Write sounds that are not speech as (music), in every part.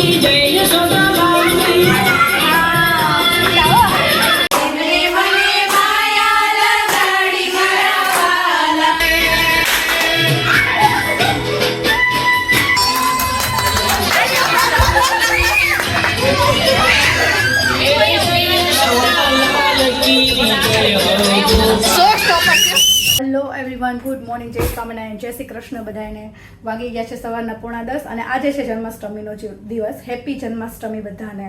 કી morning જય શ્રી કૃષ્ણ બધાને વાગી ગયા છે સવારના પોણા દસ અને આજે છે જન્માષ્ટમીનો દિવસ. હેપી જન્માષ્ટમી બધાને.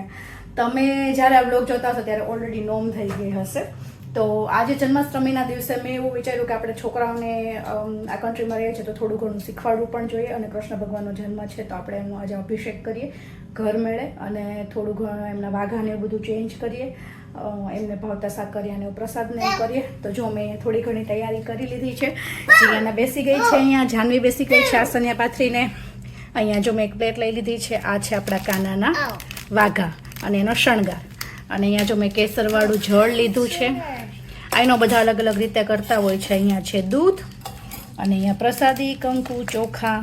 તમે જ્યારે આ બ્લોગ જોતા હશો ત્યારે ઓલરેડી નોમ થઈ ગઈ હશે. તો આજે જન્માષ્ટમીના દિવસે મેં એવું વિચાર્યું કે આપણે છોકરાઓને આ કન્ટ્રીમાં રહીએ છીએ તો થોડું ઘણું શીખવાડવું પણ જોઈએ અને કૃષ્ણ ભગવાનનો જન્મ છે તો આપણે એમનો આજે અભિષેક કરીએ, ઘર મેળે અને થોડું ઘણું એમના વાઘાને બધું ચેન્જ કરીએ. એમને ભાવતા સાકરિયાને પ્રસાદને કરીએ. તો જો મેં થોડી ઘણી તૈયારી કરી લીધી છે. જીયાના બેસી ગઈ છે અહીંયા, જાનવી બેસી ગઈ છે આસનિયા પાથરીને. અહીંયા જો મેં એક પ્લેટ લઈ લીધી છે. આ છે આપણા કાનાના વાઘા અને એનો શણગાર. અને અહીંયા જો મેં કેસરવાળું જળ લીધું છે. આ એનો બધા અલગ અલગ રીતે કરતા હોય છે. અહીંયા છે દૂધ, અને અહીંયા પ્રસાદી, કંકુ, ચોખા,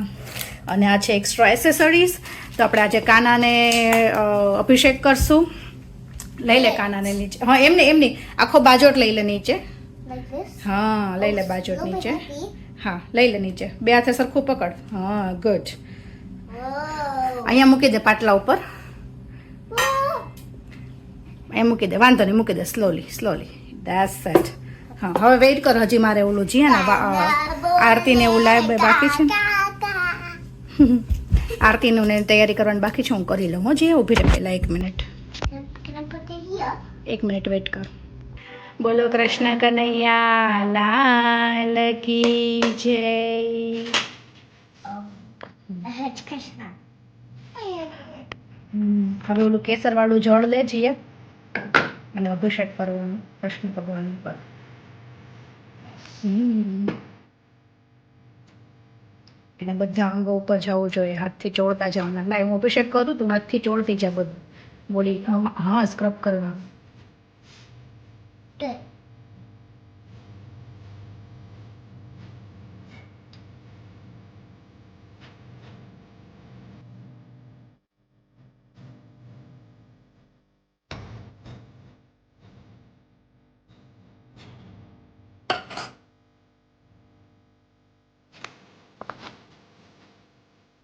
અને આ છે એક્સ્ટ્રા એસેસરીઝ તો આપણે આજે કાનાને અભિષેક કરશું. લઈ લે કાનાને નીચે. હા એમને એમની આખો બાજોટ લઈ લે નીચે. હા લઈ લે બાજોટ નીચે. હા લઈ લે નીચે. બે હાથે સરખું પકડ. હા ગુડ અહીંયા મૂકી દે પાટલા ઉપર. એ મૂકી દે. વાંધો નહીં મૂકી દે. સ્લોલી સ્લોલી ધેટ્સ સેટ હા હવે વેઇટ કર હજી મારે ઓલું જીએ ને આરતીને એવું લાઈવ બાકી છે (laughs) આરતીનું ને તૈયારી કરવાની બાકી છે હું કરી લઉં હો. જીએ ઊભી રહે પહેલાં એક મિનિટ. એક મિનિટ વેઇટ કર. બોલો કૃષ્ણ કનૈયા લાલ કી જય. હવે ઓલું કેસર વાળું જળ લે જઈએ અને અભિષેક કરવાનું કૃષ્ણ ભગવાન પર હમ. એટલે બધા અંગો ઉપર જવું જોઈએ હાથથી ચોળતા જવાના. ના હું અભિષેક કરું તું હાથથી ચોળતી જા બધું. બોલી હા સ્ક્રબ કરવાનું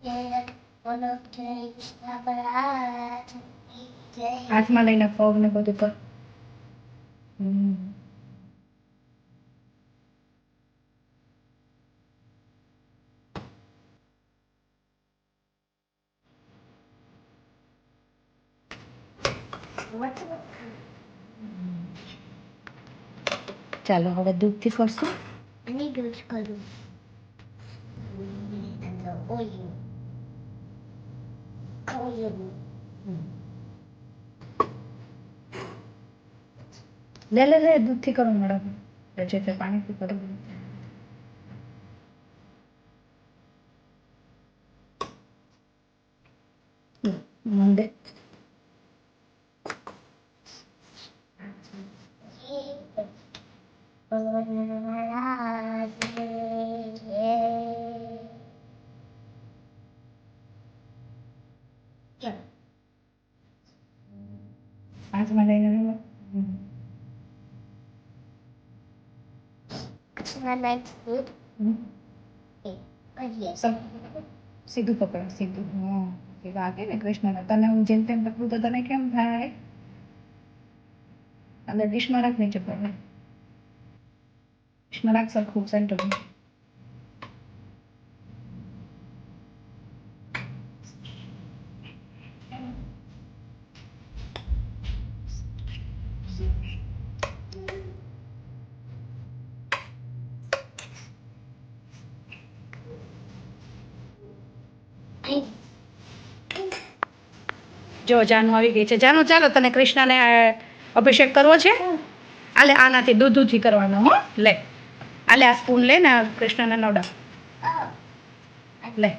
Yeah, one of the things that day. હાથમાં લઈને પગ ને બધું પર? ચાલો હવે દૂધથી કરશું I need those colors. And the oil. Oil. લે લે લે દૂધથી કરો મેડમ જે તે પાણીથી Here. સર સીધું પકડો સીધું. હમ. એ વાગે ને કૃષ્ણને. તને હું જેમ તેમ પકડું તો તને કેમ થાય? અંદર ડિશમાં રાખ નીચે પડે. ડિશમાં રાખ સરખું સેન્ટર જો જાનુ આવી ગઈ છે. જાનુ ચાલો તને કૃષ્ણને અભિષેક કરવો છે? આલે આનાથી દૂધથી કરવાનો હો. લે. આલે આ સ્પૂન લે ને કૃષ્ણને નવડા oh. લે.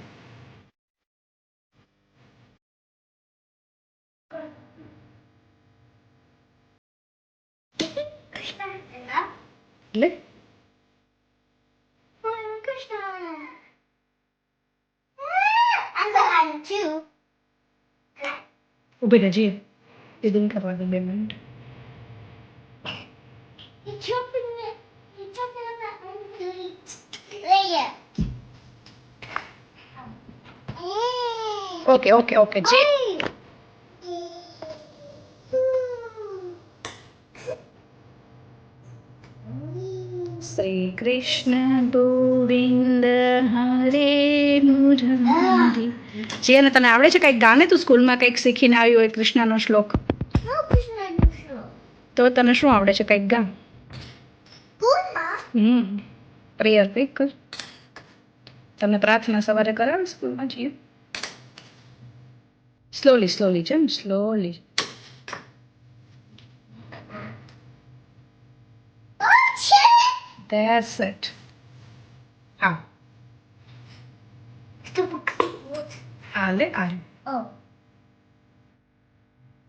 લે. ઊભી રહેજે દીદીને કરવા દે બે minute. Mm. Okay okay okay જી શ્રી કૃષ્ણ ગોવિંદ હરે મુરારી જે અને તને આવડે છે કંઈક ગાને તું સ્કૂલમાં કંઈક શીખીને આવ્યું હોય કૃષ્ણનો શ્લોક. તો તને શું આવડે છે કંઈક ગા હમ પ્રેયર કંઈક કર. તમને પ્રાર્થના સવારે કરાવે સ્કૂલમાં જઈએ? સ્લોલી સ્લોલી છે ને? Slowly That's shit. હાલે Oh.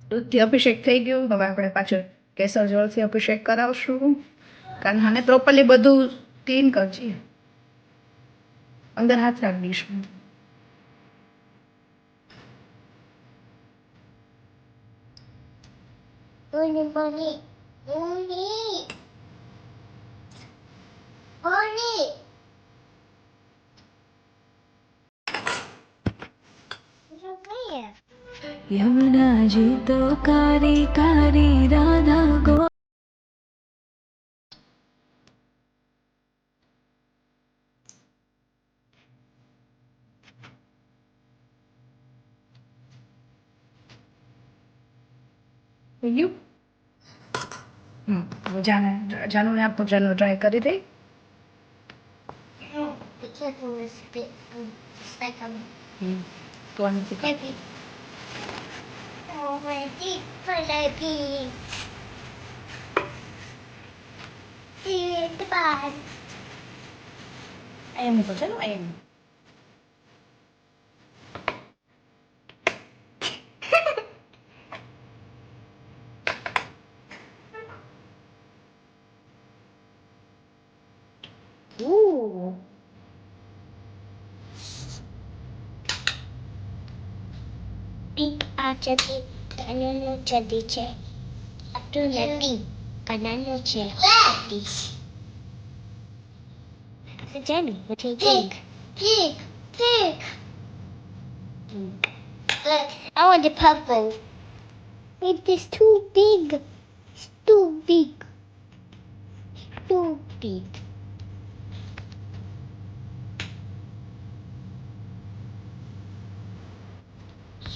દૂધથી અભિષેક થઈ ગયો હવે આપણે પાછળ કેસર જળથી અભિષેક કરાવશું કાન્હાને પ્રોપરલી બધું ક્લીન કરજે અંદર હાથ રાખ દઈશું Bunny, bunny. Bunny. Bunny. It's over here. યમુનાજી તો કારી કારી રાધા ગો ગયું હમ જાને જાનુને આપો જાનુ ટ્રાય કરી દઈ No, be careful with this bit. Um, It's like I'm તો Tuần chị có gì? Mẹ chị phải là gì? Chị bạn Em thì còn rất là em Pig આ ચડી કાનાનો ચડી છે આટલું નથી કાનાનો છે ચડી Jenny, what do you think? Pig, pig. Look, I want the purple. It is too big. It's too big. Too big.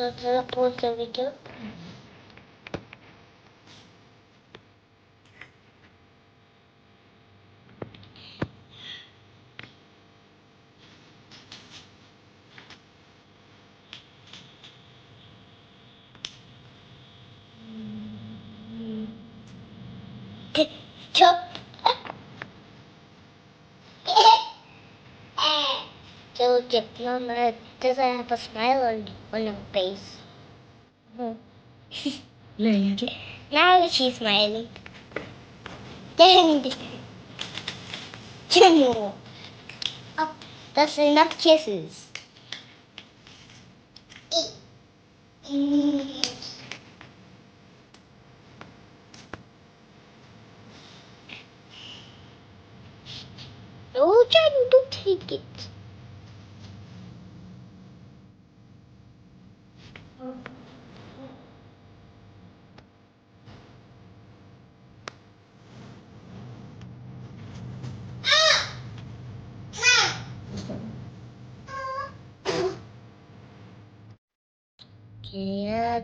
Şunlara poz vereceğim. Çok Çok yapıyorum. Does I have a smile on, on her face. Hmm. (laughs) now she's smiling. Then, two more. Oh, that's enough kisses.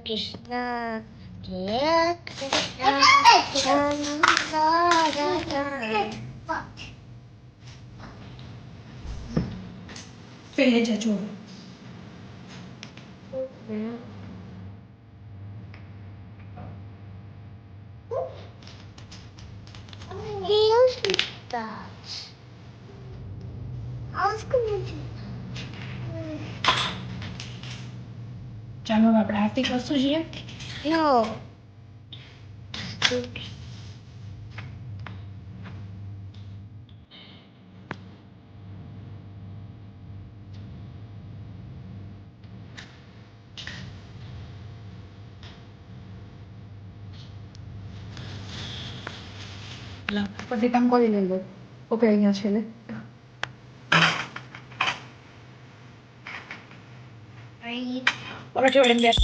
Krishna, Jaya Krishna, Chandrara. Fede a chuva. Deus me dá. Aos comentários. ચાલો આપણે આરતી કરશું છીએ. પછી કામ કરી લેજો. Okay અહીંયા છે ને. Right. ઓકે જોડે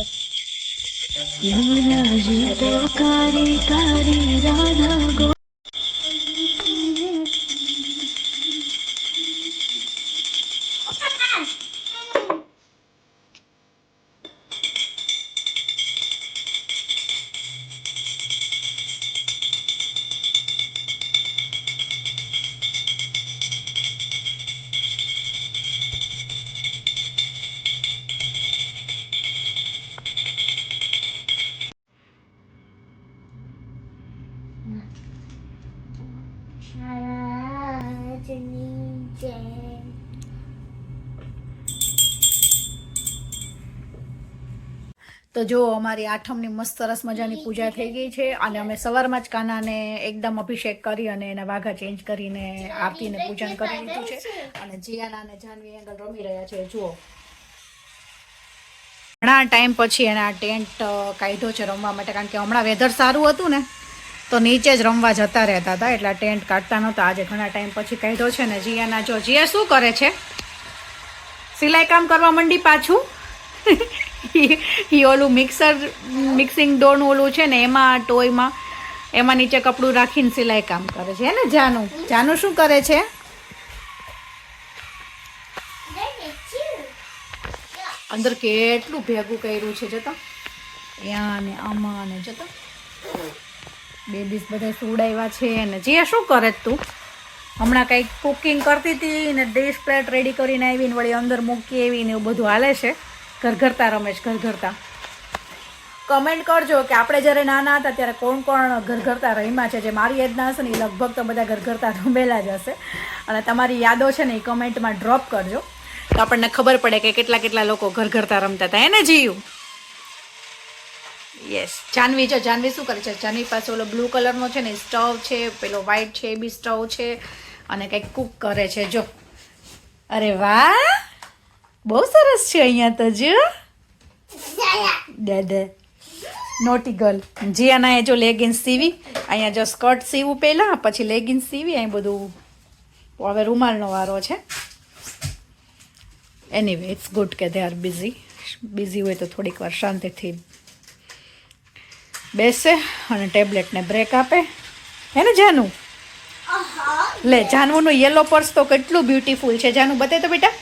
તો જો અમારી આઠમની મસ્ત સરસ મજાની પૂજા થઈ ગઈ છે અને અમે સવારમાં જ કાનાને એકદમ અભિષેક કરી અને એના વાઘા ચેન્જ કરીને આરતીને પૂજન કરી લીધું છે. અને જીયાના અને જાનવી એંગલ રમી રહ્યા છે. જુઓ. ઘણા ટાઈમ પછી એને ટેન્ટ કાઢ્યો છે રમવા માટે. કારણ કે હમણાં વેધર સારું હતું ને તો નીચે જ રમવા જતા રહેતા હતા. એટલે ટેન્ટ કાઢતા નહોતા. આજે ઘણા ટાઈમ પછી કાઢ્યો છે ને જીયાના જો જીયા શું કરે છે? સિલાઈ કામ કરવા માંડી પાછું? ઈ ઓલું મિક્સર મિક્સિંગ ડોન ઓલું છે ને, એમાં ટોયમાં, એમાં નીચે કપડું રાખીને સિલાઈ કામ કરે છે. ને, જાનું? જાનું શું કરે છે? અંદર કેટલું ભેગું કર્યું છે, જતો. ત્યાં ને આમાં ને જતો. બેબીસ બધા સુડાવ્યા છે ને. જે શું કરે તું? હમણાં કંઈક કુકિંગ કરતી હતી ને ડિશ પ્લેટ રેડી કરીને આવીને વળી અંદર મૂકી આવીને એવું બધું હાલે છે. ઘરઘરતા, રમેશ, ઘરઘરતા. કમેન્ટ કરજો કે આપણે જ્યારે નાના હતા ત્યારે કોણ કોણ ઘરઘરતા રહીમાં છે, જે મારી એજના હશે ને એ લગભગ તો બધા ઘરઘરતા રમેલા જ હશે. અને તમારી યાદો છે ને એ કમેન્ટમાં ડ્રોપ કરજો. તો આપણને ખબર પડે કે કેટલા કેટલા લોકો ઘરઘરતા રમતા હતા. એને જીયું. યસ જાનવી જો જાનવી શું કરે છે? જાનવી પાસે ઓલો બ્લુ કલરનો છે ને સ્ટવ છે, પેલો વ્હાઈટ છે, એ બી સ્ટવ છે અને કંઈક કુક કરે છે. જો. અરે વાહ! બહુ સરસ છે અહીંયા તો જો. દાદા નોટી ગર્લ જીયાના એ જો લેગિન્સ સીવી અહીંયા જો સ્કર્ટ સીવું પહેલાં પછી લેગિન્સ સીવી અહીં બધું હવે રૂમાલનો વારો છે. એનીવે ઇટ્સ ગુડ કે દે આર બિઝી બિઝી હોય તો થોડીક વાર શાંતિથી બેસે અને ટેબ્લેટને બ્રેક આપે. હે ને જાનું? લે જાનવુંનું યેલો પર્સ તો કેટલું બ્યુટીફુલ છે. જાનું બતાય તો બેટા.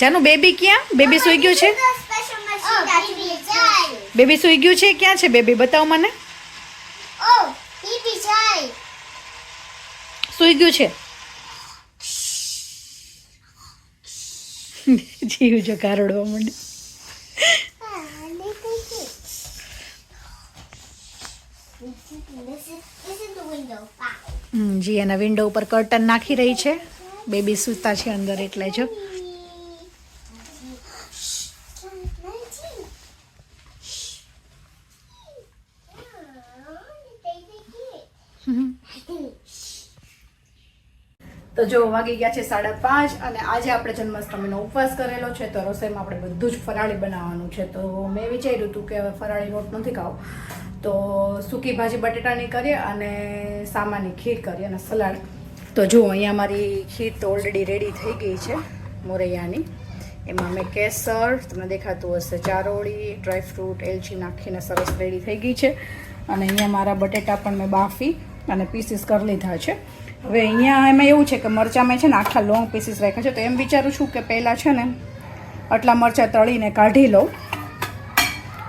જાનું બેબી ક્યાં બેબી સુઈ ગયું છે oh. બેબી સુઈ ગયું છે ક્યાં છે બેબી બતાવો મને Oh. સુઈ ગયું છે જીવ જો કારડવા માંડે Ah, is this is the window. Wow. જી, એના વિન્ડો ઉપર કર્ટન નાખી રહી છે. બેબી સૂતા છે અંદર એટલે જો. તો જો, વાગી ગયા છે સાડા પાંચ અને આજે આપણે જન્માષ્ટમીનો ઉપવાસ કરેલો છે. તો રસોઈમાં આપણે બધું જ ફરાળી બનાવવાનું છે. તો મેં વિચાર્યું હતું કે હવે ફરાળી રોટ નથી ખાવો. તો સૂકી ભાજી બટેટાની કરીએ અને સામાની ખીર કરીએ અને સલાડ. તો જુઓ અહીંયા મારી ખીર તો ઓલરેડી રેડી થઈ ગઈ છે મોરૈયાની. એમાં મેં કેસર, તમને દેખાતું હશે, ચારોળી, ડ્રાયફ્રૂટ, એલચી નાખીને સરસ રેડી થઈ ગઈ છે. અને અહીંયા મારા બટેટા પણ મેં બાફી અને પીસીસ કરી લીધા છે. હવે અહીંયા એમાં એવું છે કે મરચાં મેં છે ને આખા લોંગ પીસીસ રાખ્યા છે. તો એમ વિચારું છું કે પહેલાં છે ને, આટલા મરચાં તળીને કાઢી લઉં.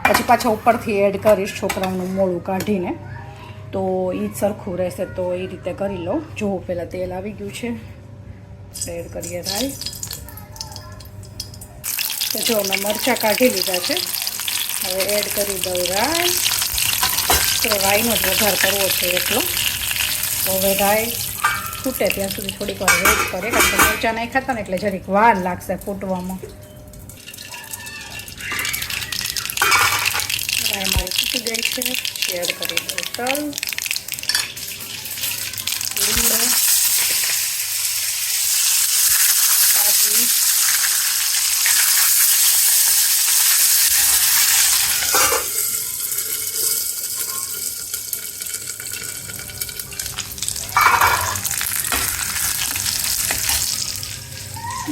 પછી પાછા ઉપરથી એડ કરીશ છોકરાઓનું મોળું કાઢીને. તો એ જ સરખું રહેશે, તો એ રીતે કરી લઉં જોવો પહેલાં તેલ આવી ગયું છે એડ કરીએ રાઈ. તો જો મેં મરચાં કાઢી લીધા છે, હવે એડ કરી દઉં રાઈ. તો રાઈનો જ વઘાર કરવો છે એટલો. હવે રાઈ ફૂટે ત્યાં સુધી થોડીક વાર વેટ કરે, કારણ કે મરચાં નહીં ખાતા ને એટલે જરીક વાર લાગશે ફૂટવામાં રાઈ મારી ફૂટી ગઈ છે એડ કરી દઉં તલ લીમડો કાજુ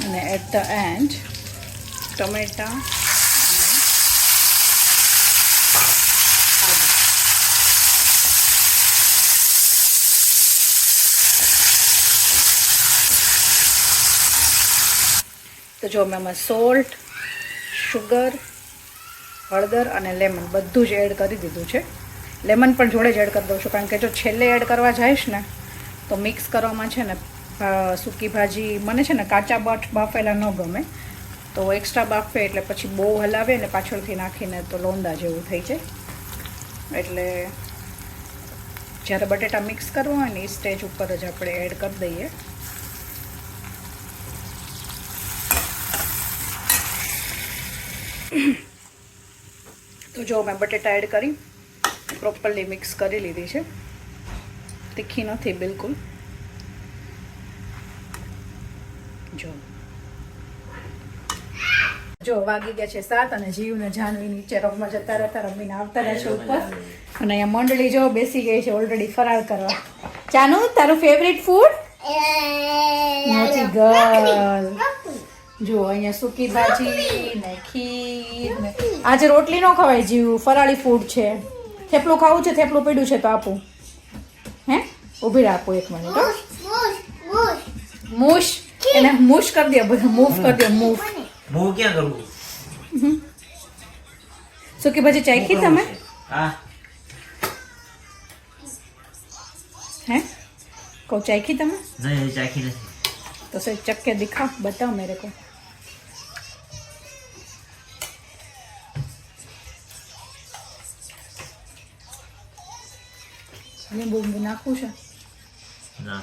અને એટ ધ એન્ડ ટમેટા જો મેં એમાં સોલ્ટ શુગર હળદર અને લેમન બધું જ એડ કરી દીધું છે. લેમન પણ જોડે જ એડ કરી દઉં છું, કારણ કે જો છેલ્લે એડ કરવા જઈશ ને, તો મિક્સ કરવામાં છે ને સૂકી ભાજી મને છે ને કાચા બટ બાફેલા ન ગમે. તો એક્સ્ટ્રા બાફે એટલે પછી બહુ હલાવે ને પાછળથી નાખીને તો લોંદા જેવું થઈ જાય. એટલે જ્યારે બટેટા મિક્સ કરવા હોય ને, એ સ્ટેજ ઉપર જ આપણે એડ કરી દઈએ. તો જો મેં બટેટા એડ કરી પ્રોપરલી મિક્સ કરી લીધી છે. તીખી નથી બિલકુલ. જો. જો વાગી ગયા છે સાત અને જીવ ને જાનવી નીચે રમવા જતા રહેતા રમીને આવતા રહે છે ઉપર. અને અહીંયા મંડળી જો બેસી ગઈ છે ઓલરેડી ફરાળ કરવા. ચાનુ તારું ફેવરિટ ફૂડ નથી ગર્લ જો અહીંયા સૂકી ભાજી ને ખીર ને આજે રોટલી ન ખવાય જીવ ફરાળી ફૂડ છે થેપલું ખાવું છે થેપલું પડ્યું છે તો આપું હે ઊભી રાખો એક મિનિટ હો મૂશ એને મૂશ કરી દે બધું મૂવ કરી દે મૂવ હું ક્યાં કરું સૂકી ભાજી ચાખી તમે હા હે કહું ચાખી તમે નહીં હજી ચાખી નથી तो सर चख के दिखा बताओ मेरे को લીંબુ લીંબુ નાખવું છે. ના.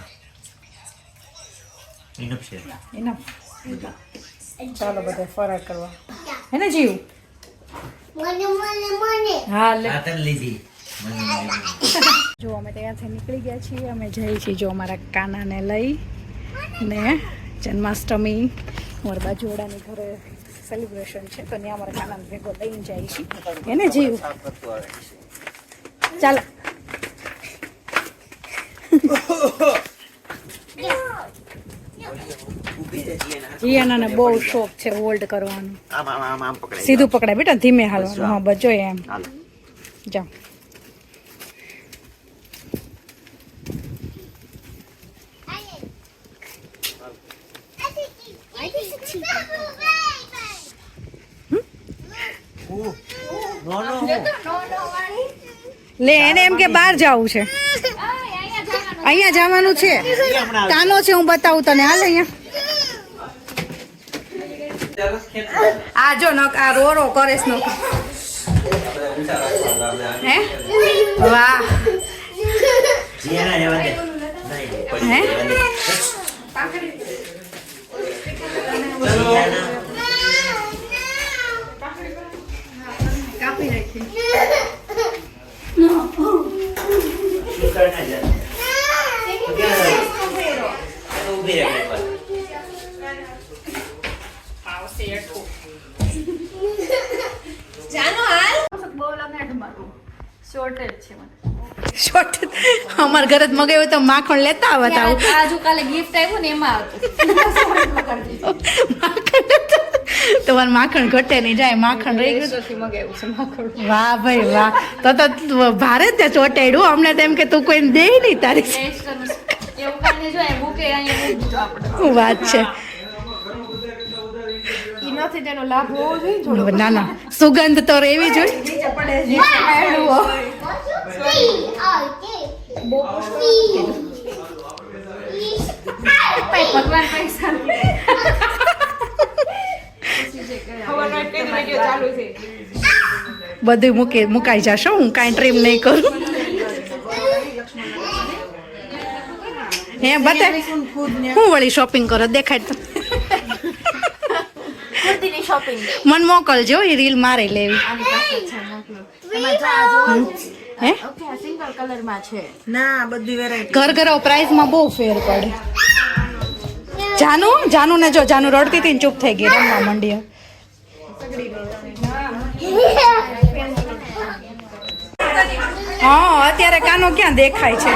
ઇનફ છે. એના ચાલો બધા ફરાર કરવા. હે ને જીવ? હા લે. આ તને લીધી. જો અમે ત્યાંથી નીકળી ગયા છીએ. અમે જઈએ છીએ જો અમારા કાનાને લઈ ને જન્માષ્ટમી અમારા બાજુવાડાની ઘરે સેલિબ્રેશન છે. તો ત્યાં અમારા કાનાને ભેગો લઈને જાય છે એને જીવ? ચાલો. જીયાનાને બહુ શોખ છે હોલ્ડ કરવાનો. સીધું પકડાય બેટા ધીમે હાલવાનું. હા બચો એમ. જાઓ. નો નો લે એને એમ કે બહાર જવું છે. અહીંયા જવાનું છે. કાનો છે હું બતાવું તને. હાલ અહીંયા. આ જો નક આ રો કરેશ નો હે? વાહ. હે? અમારા ઘરે જ મગાવ્યું તો માખણ લેતા આવત આવું. આજુ કાલે ગિફ્ટ આવ્યું ને એમાં (laughs) માખણ લેતા- માખણ ઘટે નહીં જાય માખણ રહી ગયું. વાહ ભાઈ વાહ. તો તો ભારે જ ત્યાં ચોટાડ્યું. અમને તેમ કે તું કોઈને દે નહીં તારી વાત છે? એનાથી તેનો લાભ હોવો જોઈએ ના ના. સુગંધ તો રહેવી જોઈએ. Three. Oh, three. ભગવાન પૈસા બધું મૂકી મુકાઈ જશો હું કાંઈ ટ્રીમ નહીં કરું. હે બતા? હું વળી શોપિંગ કરો? દેખાડ તો. મન મોકલજો એ રીલ મારે લેવી. હે? ઓકે સિંગલ છે. ઘર પ્રાઇસમાં બહુ ફેર પડે. જાનુ જાનુ ને જો જાનુ રડતી હતી ને ચૂપ થઈ ગઈ રમવા માંડી હા અત્યારે કાનો ક્યાં દેખાય છે?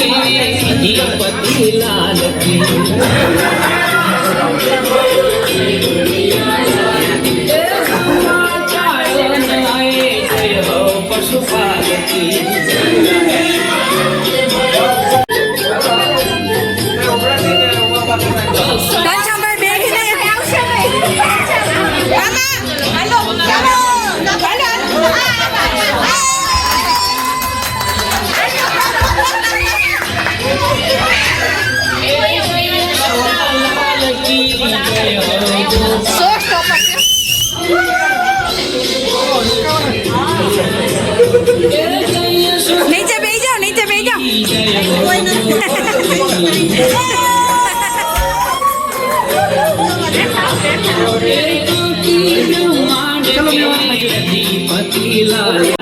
બ્રહ્માંડ કી અધિપતિ লীলা